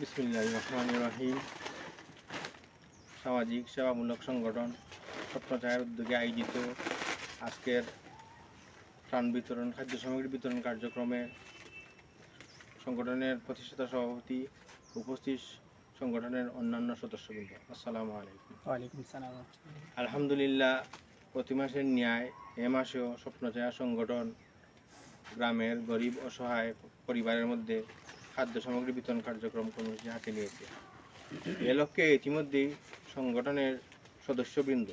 বিসমিল্লাহ রহমান রহিম সামাজিক সেবামূলক সংগঠন স্বপ্নচায়ের উদ্যোগে আয়োজিত আজকের ত্রাণ বিতরণ খাদ্য সামগ্রী বিতরণ কার্যক্রমে সংগঠনের প্রতিষ্ঠাতা সভাপতি উপস্থিত সংগঠনের অন্যান্য সদস্যবৃন্দ। আসসালামু আলাইকুম। ওয়ালাইকুম সালাম। আলহামদুলিল্লাহ প্রতি মাসের ন্যায় এ মাসেও স্বপ্নচায়া সংগঠন গ্রামের গরিব অসহায় পরিবারের মধ্যে খাদ্য সামগ্রী বিতরণ কার্যক্রম কর্মসূচি হাতে নিয়েছে। এ লক্ষ্যে ইতিমধ্যেই সংগঠনের সদস্যবৃন্দ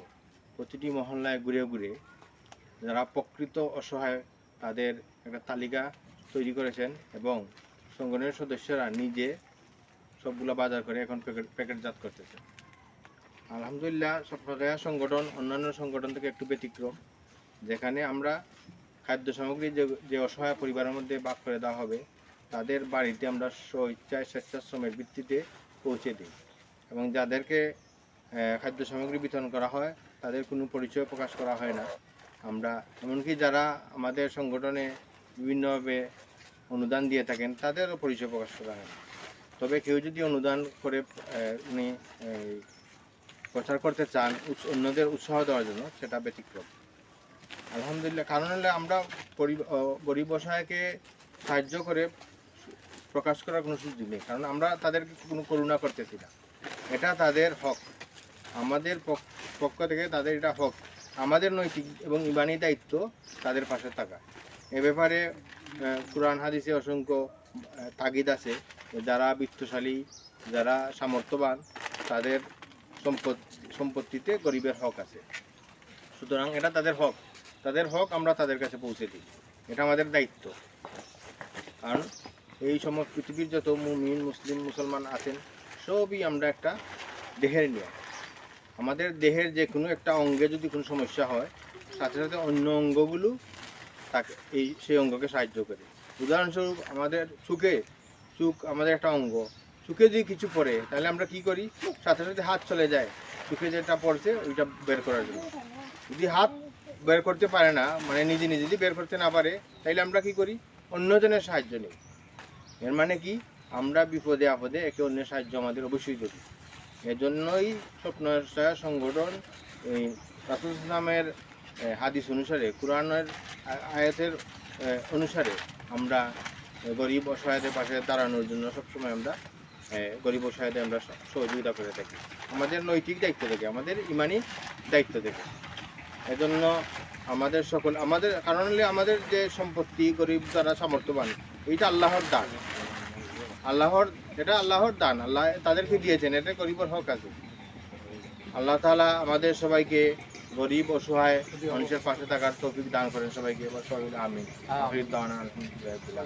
প্রতিটি মহল্লায় ঘুরে ঘুরে যারা প্রকৃত অসহায় তাদের একটা তালিকা তৈরি করেছেন এবং সংগঠনের সদস্যরা নিজে সবগুলো বাজার করে এখন প্যাকেট, প্যাকেটজাত করতেছে। আলহামদুলিল্লাহ স্বপ্নদয়া সংগঠন, অন্যান্য সংগঠন থেকে একটু ব্যতিক্রম, যেখানে আমরা খাদ্য সামগ্রী যে যে অসহায় পরিবারের মধ্যে ভাগ করে দেওয়া হবে তাদের বাড়িতে আমরা স্বইচ্ছায় স্বেচ্ছাশ্রমের ভিত্তিতে পৌঁছে দিই এবং যাদেরকে খাদ্য সামগ্রী বিতরণ করা হয়, তাদের কোনো পরিচয় প্রকাশ করা হয় না। আমরা, এমনকি যারা আমাদের সংগঠনে বিভিন্নভাবে অনুদান দিয়ে থাকেন, তাদেরও পরিচয় প্রকাশ করা হয় না। তবে কেউ যদি অনুদান করে উনি প্রচার করতে চান অন্যদের উৎসাহ দেওয়ার জন্য, সেটা ব্যতিক্রম। আলহামদুলিল্লাহ, কারণ হলে আমরা গরিব অসহায়কে সাহায্য করে প্রকাশ করার কোনো সুযোগ নেই, কারণ আমরা তাদেরকে কোনো করুণা করতেছি না। এটা তাদের হক। আমাদের পক- পক্ষ থেকে তাদের এটা হক। আমাদের নৈতিক এবং ইমানি দায়িত্ব তাদের পাশে থাকা। এ ব্যাপারে কোরআন, হাদিসে অসংখ্য তাগিদ আছে। যারা বিত্তশালী, যারা সামর্থ্যবান, তাদের সম্পদ, সম্পত্তিতে গরিবের হক আছে। সুতরাং এটা তাদের হক। তাদের হক আমরা তাদের কাছে পৌঁছে দিই। এটা আমাদের দায়িত্ব। কারণ এই সময় পৃথিবীর যত মুমিন, মুসলিম, মুসলমান আছেন, সবই আমরা একটা দেহের নিয়ে আমাদের দেহের যে কোনো একটা অঙ্গে যদি কোনো সমস্যা হয়, সাথে সাথে অন্য অঙ্গগুলো তাকে এই, সেই অঙ্গকে সাহায্য করে। উদাহরণস্বরূপ আমাদের চোখে চোখ আমাদের একটা অঙ্গ। চোখে যদি কিছু পড়ে, তাহলে আমরা কি করি? সাথে সাথে হাত চলে যায়। চোখে যেটা পড়ছে, ওইটা বের করার জন্য। যদি হাত বের করতে পারে না মানে নিজে নিজে যদি বের করতে না পারে, তাহলে আমরা কি করি? অন্যজনের সাহায্য নিই। এর মানে কি? আমরা বিপদে আপদে একে অন্যের সাহায্য আমাদের অবশ্যই করি এজন্যই স্বপ্নসায়া সংগঠন এই রাসুল ইসলামের হাদিস অনুসারে, কোরআনের আয়াতের অনুসারে আমরা গরিব অসহায়দের পাশে দাঁড়ানোর জন্য সবসময় আমরা গরিব অসহায়দের আমরা সহযোগিতা করে থাকি। আমাদের নৈতিক দায়িত্ব থেকে, আমাদের ইমানি দায়িত্ব থেকে। এজন্য আমাদের সকল, আমাদের, কারণ হলে আমাদের যে সম্পত্তি গরিব যারা সামর্থ্যবান এইটা আল্লাহর দান। আল্লাহর এটা আল্লাহর দান। আল্লাহ তাদেরকে দিয়েছেন এটা গরিবের হক আছে। আল্লাহ তালা আমাদের সবাইকে গরিব অসহায় মানুষের পাশে থাকার তৌফিক দান করেন সবাইকে। এবার সবাই আমিন। আমিন। আলহামদুলিল্লাহ।